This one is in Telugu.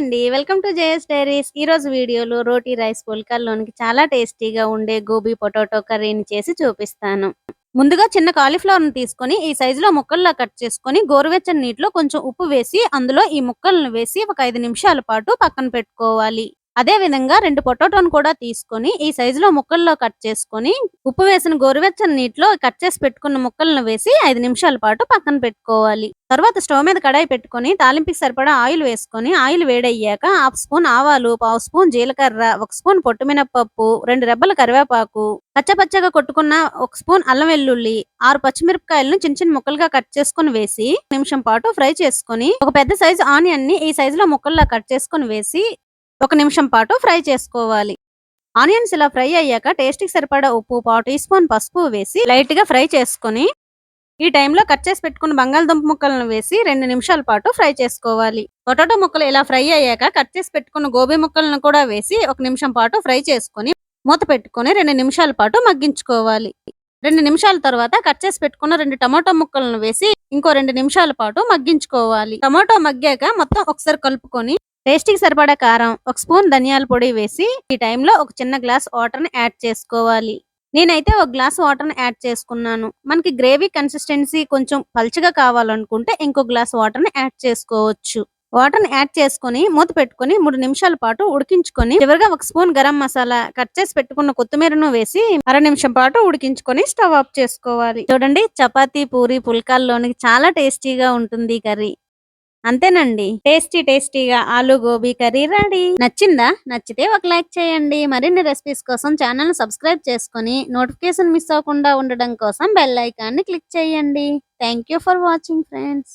అండి. Welcome to JS diaries. ఈ రోజు వీడియోలో రోటీ రైస్ పుల్కాల్లోనికి చాలా టేస్టీగా ఉండే గోబీ పొటాటో కర్రీని చేసి చూపిస్తాను. ముందుగా చిన్న కాలీఫ్లవర్ని తీసుకొని ఈ సైజులో ముక్కల్లా కట్ చేసుకొని గోరువెచ్చని నీటిలో కొంచెం ఉప్పు వేసి అందులో ఈ ముక్కలను వేసి ఒక ఐదు నిమిషాల పాటు పక్కన పెట్టుకోవాలి. అదే విధంగా రెండు పొటాటోను కూడా తీసుకొని ఈ సైజులో ముక్కల్లో కట్ చేసుకొని ఉప్పు వేసిన గోరువెచ్చని నీటిలో కట్ చేసి పెట్టుకున్న ముక్కలను వేసి ఐదు నిమిషాల పాటు పక్కన పెట్టుకోవాలి. తర్వాత స్టవ్ మీద కడాయి పెట్టుకొని తాలింపుకి సరిపడా ఆయిల్ వేసుకొని ఆయిల్ వేడయ్యాక హాఫ్ స్పూన్ ఆవాలు పావు స్పూన్ జీలకర్ర ఒక స్పూన్ పొట్టుమినప్పప్పు రెండు రెబ్బల కరివేపాకు పచ్చపచ్చగా కొట్టుకున్న ఒక స్పూన్ అల్లం వెల్లుల్లి ఆరు పచ్చిమిరపకాయలను చిన్న చిన్న ముక్కలుగా కట్ చేసుకుని వేసి నిమిషం పాటు ఫ్రై చేసుకొని ఒక పెద్ద సైజు ఆనియన్ని ఈ సైజులో ముక్కల్లా కట్ చేసుకుని వేసి ఒక నిమిషం పాటు ఫ్రై చేసుకోవాలి. ఆనియన్స్ ఇలా ఫ్రై అయ్యాక టేస్ట్కి సరిపడా ఉప్పు పావు టీ స్పూన్ పసుపు వేసి లైట్గా ఫ్రై చేసుకొని ఈ టైంలో కట్ చేసి పెట్టుకున్న బంగాళదుంప ముక్కలను వేసి రెండు నిమిషాల పాటు ఫ్రై చేసుకోవాలి. పొటాటో ముక్కలు ఇలా ఫ్రై అయ్యాక కట్ చేసి పెట్టుకున్న గోబీ ముక్కలను కూడా వేసి ఒక నిమిషం పాటు ఫ్రై చేసుకొని మూత పెట్టుకొని రెండు నిమిషాల పాటు మగ్గించుకోవాలి. రెండు నిమిషాల తర్వాత కట్ చేసి పెట్టుకున్న రెండు టమాటో ముక్కలను వేసి ఇంకో రెండు నిమిషాల పాటు మగ్గించుకోవాలి. టమాటో మగ్గాక మొత్తం ఒకసారి కలుపుకొని టేస్టీకి సరిపడా కారం ఒక స్పూన్ ధనియాల పొడి వేసి ఈ టైంలో ఒక చిన్న గ్లాస్ వాటర్ని యాడ్ చేసుకోవాలి. నేనైతే ఒక గ్లాస్ వాటర్ని యాడ్ చేసుకున్నాను. మనకి గ్రేవీ కన్సిస్టెన్సీ కొంచెం పల్చగా కావాలనుకుంటే ఇంకో గ్లాస్ వాటర్ని యాడ్ చేసుకోవచ్చు. వాటర్ని యాడ్ చేసుకొని మూత పెట్టుకొని మూడు నిమిషాల పాటు ఉడికించుకొని చివరిగా ఒక స్పూన్ గరం మసాలా కట్ చేసి పెట్టుకున్న కొత్తిమీరను వేసి అర నిమిషం పాటు ఉడికించుకొని స్టవ్ ఆఫ్ చేసుకోవాలి. చూడండి చపాతీ పూరి పుల్కాల్లోనికి చాలా టేస్టీగా ఉంటుంది ఈ కర్రీ. అంతేనండి. టేస్టీ టేస్టీగా ఆలు గోబీ కర్రీ రెడీ. నచ్చిందా? నచ్చితే ఒక లైక్ చేయండి. మరిన్ని రెసిపీస్ కోసం ఛానల్ సబ్స్క్రైబ్ చేసుకొని నోటిఫికేషన్ మిస్ అవ్వకుండా ఉండడం కోసం బెల్ ఐకాన్ని క్లిక్ చేయండి. Thank for watching friends.